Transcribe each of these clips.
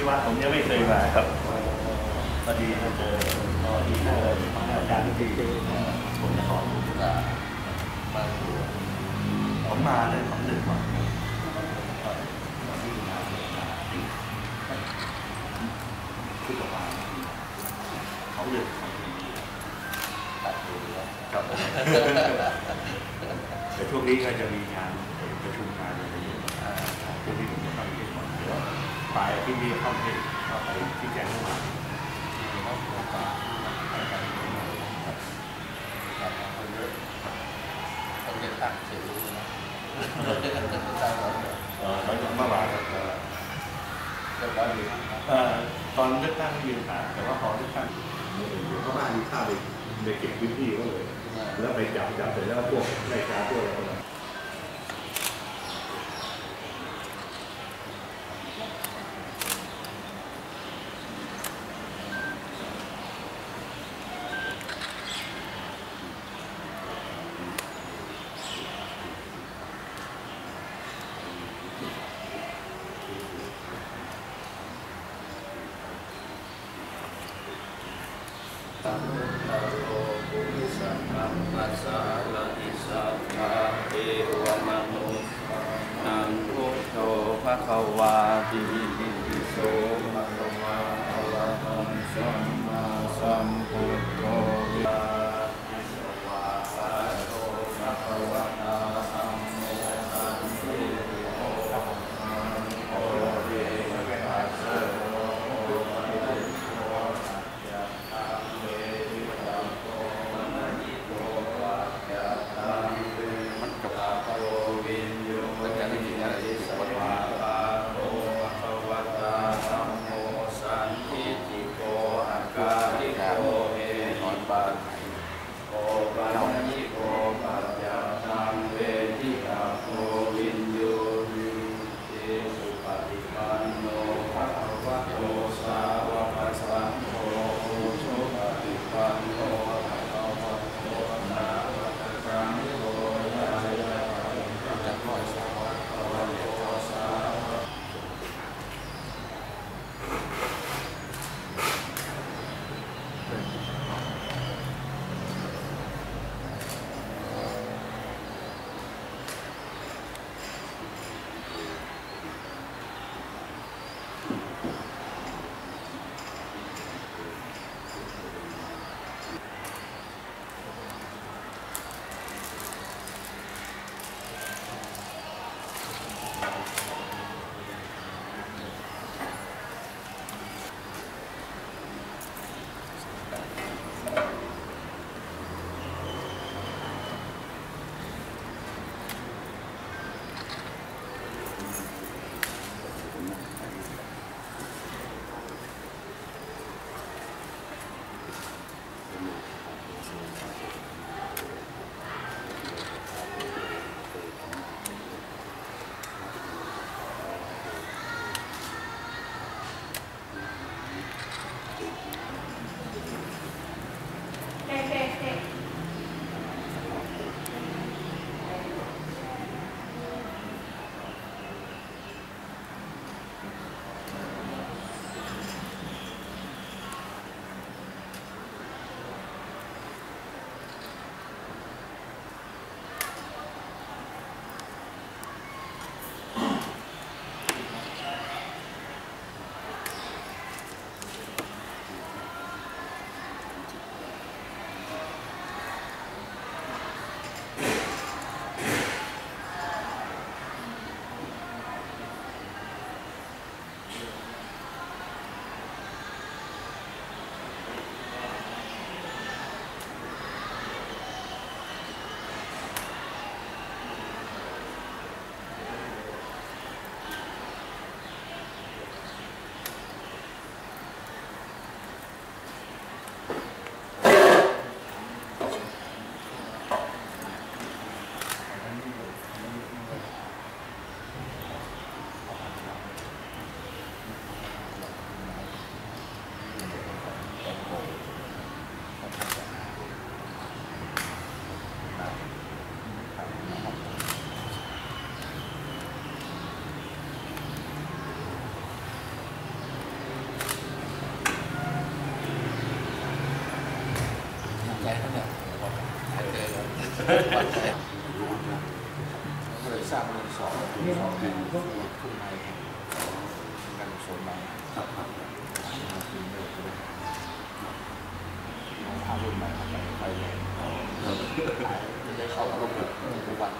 ที่วัดผมยังไม่เคยมาครับพอดีมาเจอพอนที่ท่านอาจารย์ที่ผมจะขออ่ามาผมมาได้สองเดือนกว่าคือประมาณเขาเดือน ตัดดูแล้ว ครับแต่ช่วงนี้ก็จะมีงานประชุมงานอะไรอย่างเงี้ย อ่า ช่วงนี้ผมจะเข้าไปที่ก่อนเดี๋ยว ปลายอาที่นี้เข้าไปเข้าไปที่แจ้งมามีห้องโอกาสให้กันครับคนเยอะต้องเรียนตั้งเสียรู้นะตั้งแล้วเนี่ยเอ่อหลังจากเมื่อวานครับเรียบร้อยดีเอ่อตอนเลือกตั้งไม่มีปัญหาแต่ว่าพอเลือกตั้งเดี๋ยวก็บ้านมีข้าวไปเก็บพื้นที่ก็เลย แล้วไปจับจับเสร็จแล้วพวกรายการพวกอะไรก็เลย ตัมตะโลภุริสัมมัสสะละอิสัพพะเอวะมนุนังพุทโธภะคะ วาติปิโสภะคะวะอะระหังสัมมาสัมพุท ก็เลยสร้างเมือสองสองแห่งข้าการกุศลมาครับครับน้ารุ่นใหม่เข้ไปเลยไม่เข้าร่วมกับวัน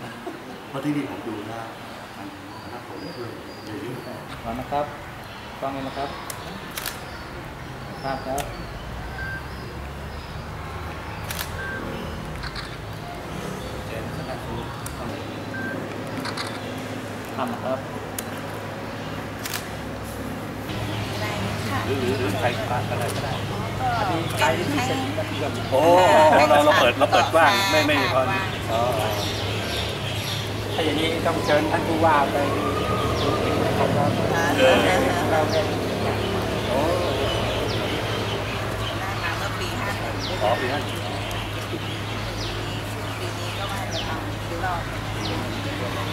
เพราะที่นี่ผมดูนะคณะผมเพื่อนเยอะยุ่งนะครับฟังเลยนะครับภาพครับำนะครับหรือหรือหรือใครพาอะไรก็ได้มีใครที่สนิทกับเพื่อนโอ้เราเราเปิดเราเปิดกว้างไม่ไม่พออ๋อถ้าอย่างนี้ต้องเชิญท่านผู้ว่าไปนะครับเออเราเป็นโอ้ได้มาเมื่อปีห้าหนึ่งขอปีนั้นปีนี้ก็ว่าจะทำอีกรอบหนึ่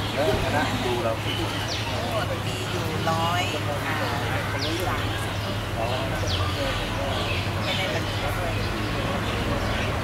ง แล้วคณะดูเราทั้งหมดมีอยู่ร้อยอ่าสามสิบอ๋อไม่ได้บันทึกด้วย